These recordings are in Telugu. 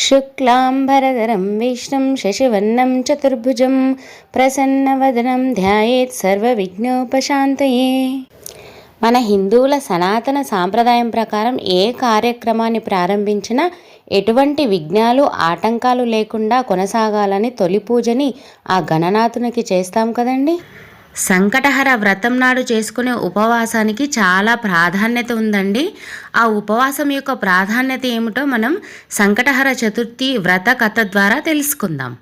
శుక్లాంబరధరం విష్ణుం శశివన్నం చతుర్భుజం ప్రసన్నవదనం ధ్యాయేత్ సర్వవిఘ్నోపశాంతయే మన హిందువుల సనాతన సాంప్రదాయం ప్రకారం ఏ కార్యక్రమాన్ని ప్రారంభించినా ఎటువంటి విఘ్నాలు ఆటంకాలు లేకుండా కొనసాగాలని తొలి పూజని ఆ గణనాథునికి చేస్తాం కదండి? సంకటహర వ్రతం నాడు చేసుకునే ఉపవాసానికి చాలా ప్రాధాన్యత ఉందండి. ఆ ఉపవాసం యొక్క ప్రాధాన్యత ఏమిటో మనం సంకటహర చతుర్థి వ్రత కథ ద్వారా తెలుసుకుందాం.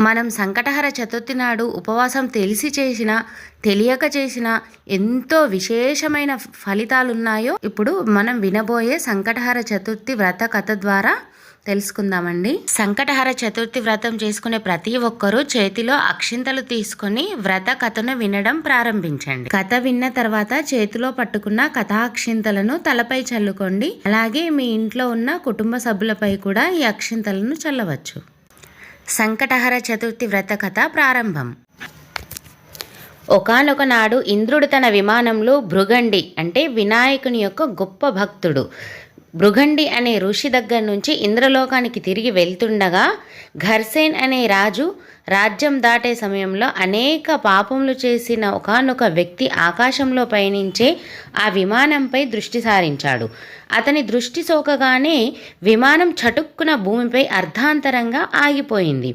మనం సంకటహర చతుర్థి నాడు ఉపవాసం తెలిసి చేసిన తెలియక చేసిన ఎంతో విశేషమైన ఫలితాలు ఉన్నాయో ఇప్పుడు మనం వినబోయే సంకటహర చతుర్థి వ్రత కథ ద్వారా తెలుసుకుందామండి. సంకటహర చతుర్థి వ్రతం చేసుకునే ప్రతి ఒక్కరూ చేతిలో అక్షింతలు తీసుకొని వ్రత కథను వినడం ప్రారంభించండి. కథ విన్న తర్వాత చేతిలో పట్టుకున్న కథాక్షింతలను తలపై చల్లుకోండి. అలాగే మీ ఇంట్లో ఉన్న కుటుంబ సభ్యులపై కూడా ఈ అక్షింతలను చల్లవచ్చు. సంకటహర చతుర్థి వ్రత కథ ప్రారంభం. ఒకనొక నాడు ఇంద్రుడు తన విమానంలో భృగండి అంటే వినాయకుని యొక్క గొప్ప భక్తుడు. భృగండి అనే ఋషి దగ్గర నుంచి ఇంద్రలోకానికి తిరిగి వెళ్తుండగా ఘర్సేన్ అనే రాజు రాజ్యం దాటే సమయంలో అనేక పాపములు చేసిన ఒకనొక వ్యక్తి ఆకాశంలో పయనించే ఆ విమానంపై దృష్టి సారించాడు. అతని దృష్టి సోకగానే విమానం చటుక్కున భూమిపై అర్ధాంతరంగా ఆగిపోయింది.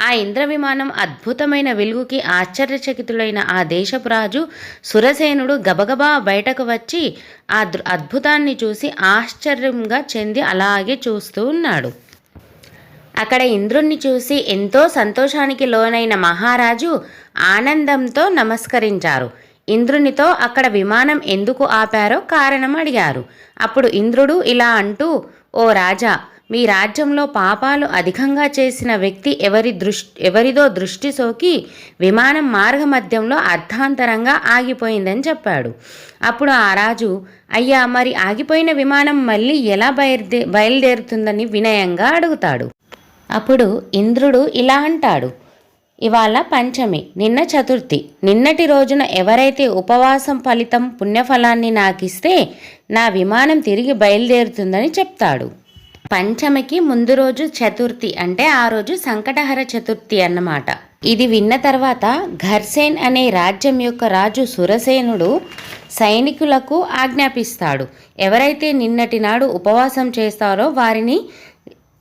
ఆ ఇంద్ర విమానం అద్భుతమైన వెలుగుకి ఆశ్చర్యచకితులైన ఆ దేశపు రాజు సురసేనుడు గబగబా బయటకు వచ్చి ఆ అద్భుతాన్ని చూసి ఆశ్చర్యంగా చెంది అలాగే చూస్తూ ఉన్నాడు. అక్కడ ఇంద్రుణ్ణి చూసి ఎంతో సంతోషానికి లోనైన మహారాజు ఆనందంతో నమస్కరించారు. ఇంద్రునితో అక్కడ విమానం ఎందుకు ఆపారో కారణం అడిగారు. అప్పుడు ఇంద్రుడు ఇలా అంటూ ఓ రాజా మీ రాజ్యంలో పాపాలు అధికంగా చేసిన వ్యక్తి ఎవరి దృష్టి ఎవరిదో దృష్టి సోకి విమానం మార్గమధ్యంలో అర్ధాంతరంగా ఆగిపోయిందని చెప్పాడు. అప్పుడు ఆ రాజు అయ్యా మరి ఆగిపోయిన విమానం మళ్ళీ ఎలా బయలుదే బయలుదేరుతుందని వినయంగా అడుగుతాడు. అప్పుడు ఇంద్రుడు ఇలా అంటాడు ఇవాళ పంచమి నిన్న చతుర్థి. నిన్నటి రోజున ఎవరైతే ఉపవాసం ఫలితం పుణ్యఫలాన్ని నాకిస్తే నా విమానం తిరిగి బయలుదేరుతుందని చెప్తాడు. పంచమికి ముందు రోజు చతుర్థి అంటే ఆ రోజు సంకటహర చతుర్థి అన్నమాట. ఇది విన్న తర్వాత ఘర్సేన్ అనే రాజ్యం యొక్క రాజు సురసేనుడు సైనికులకు ఆజ్ఞాపిస్తాడు. ఎవరైతే నిన్నటి నాడు ఉపవాసం చేస్తారో వారిని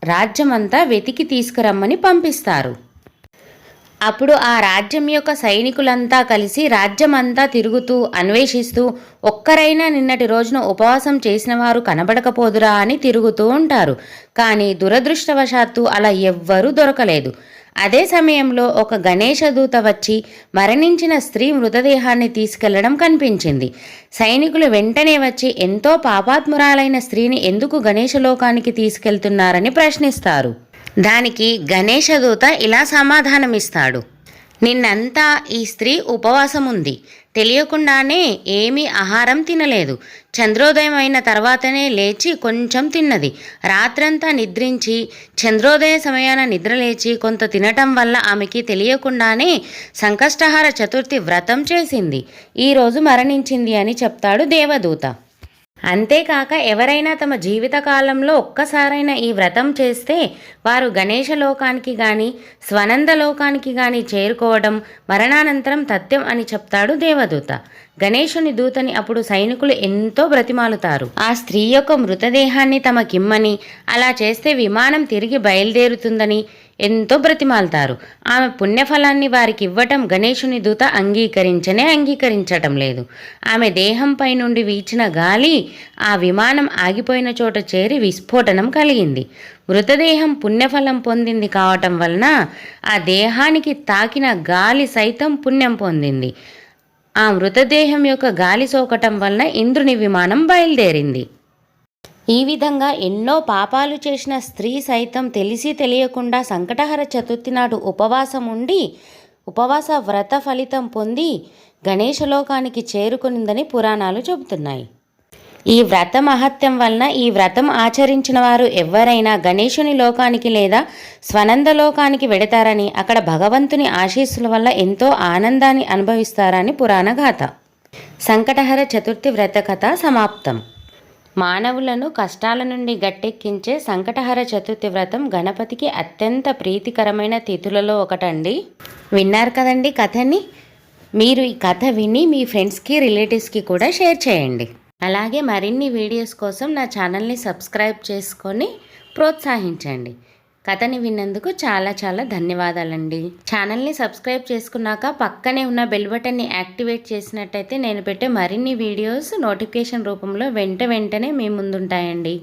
రాజ్యమంతా వెతికి తీసుకురమ్మని పంపిస్తారు. అప్పుడు ఆ రాజ్యం యొక్క సైనికులంతా కలిసి రాజ్యమంతా తిరుగుతూ అన్వేషిస్తూ ఒక్కరైనా నిన్నటి రోజున ఉపవాసం చేసిన వారు కనబడకపోదురా అని తిరుగుతూ ఉంటారు. కానీ దురదృష్టవశాత్తు అలా ఎవ్వరూ దొరకలేదు. అదే సమయంలో ఒక గణేష దూత వచ్చి మరణించిన స్త్రీ మృతదేహాన్ని తీసుకెళ్ళడం కనిపించింది. సైనికులు వెంటనే వచ్చి ఎంతో పాపాత్మురాలైన స్త్రీని ఎందుకు గణేశలోకానికి తీసుకెళ్తున్నారని ప్రశ్నిస్తారు. దానికి గణేశదూత ఇలా సమాధానమిస్తాడు. నిన్నంతా ఈ స్త్రీ ఉపవాసం ఉంది తెలియకుండానే ఏమీ ఆహారం తినలేదు. చంద్రోదయం అయిన తర్వాతనే లేచి కొంచెం తిన్నది. రాత్రంతా నిద్రించి చంద్రోదయ సమయాన నిద్రలేచి కొంత తినటం వల్ల ఆమెకి తెలియకుండానే సంకష్టహార చతుర్థి వ్రతం చేసింది. ఈరోజు మరణించింది అని చెప్తాడు దేవదూత. అంతేకాక ఎవరైనా తమ జీవితకాలంలో ఒక్కసారైనా ఈ వ్రతం చేస్తే వారు గణేష లోకానికి కానీ స్వనంద లోకానికి కానీ చేరుకోవడం మరణానంతరం తథ్యం అని చెప్తాడు దేవదూత. గణేశుని దూతని అప్పుడు సైనికులు ఎంతో బ్రతిమాలుతారు. ఆ స్త్రీ యొక్క మృతదేహాన్ని తమకిమ్మని అలా చేస్తే విమానం తిరిగి బయలుదేరుతుందని ఎంతో బ్రతిమాలుతారు. ఆమె పుణ్యఫలాన్ని వారికి ఇవ్వటం గణేశుని దూత అంగీకరించనే అంగీకరించటం లేదు. ఆమె దేహంపై నుండి వీచిన గాలి ఆ విమానం ఆగిపోయిన చోట చేరి విస్ఫోటనం కలిగింది. మృతదేహం పుణ్యఫలం పొందింది కావటం వలన ఆ దేహానికి తాకిన గాలి సైతం పుణ్యం పొందింది. ఆ మృతదేహం యొక్క గాలి సోకటం వలన ఇంద్రుని విమానం బయలుదేరింది. ఈ విధంగా ఎన్నో పాపాలు చేసిన స్త్రీ సైతం తెలిసి తెలియకుండా సంకటహర చతుర్థి నాడు ఉపవాసం ఉండి ఉపవాస వ్రత ఫలితం పొంది గణేశలోకానికి చేరుకునిందని పురాణాలు చెబుతున్నాయి. ఈ వ్రత మహత్యం వలన ఈ వ్రతం ఆచరించిన వారు ఎవరైనా గణేశుని లోకానికి లేదా స్వనంద లోకానికి వెడతారని అక్కడ భగవంతుని ఆశీస్సుల వల్ల ఎంతో ఆనందాన్ని అనుభవిస్తారని పురాణ గాథ సంకటహర చతుర్థి వ్రత కథ సమాప్తం. మానవులను కష్టాల నుండి గట్టెక్కించే సంకటహర చతుర్థి వ్రతం గణపతికి అత్యంత ప్రీతికరమైన తిథులలో ఒకటండి. విన్నారు కదండి కథని? మీరు ఈ కథ విని మీ ఫ్రెండ్స్కి రిలేటివ్స్కి కూడా షేర్ చేయండి. అలాగే మరిన్ని వీడియోస్ కోసం నా ఛానల్ని సబ్స్క్రైబ్ చేసుకొని ప్రోత్సహించండి. కథని విన్నందుకు చాలా చాలా ధన్యవాదాలండి. ఛానల్ని సబ్స్క్రైబ్ చేసుకున్నాక పక్కనే ఉన్న బెల్ బటన్ని యాక్టివేట్ చేసినట్టయితే నేను పెట్టే మరిన్ని వీడియోస్ నోటిఫికేషన్ రూపంలో వెంట వెంటనే మీ ముందుంటాయండి.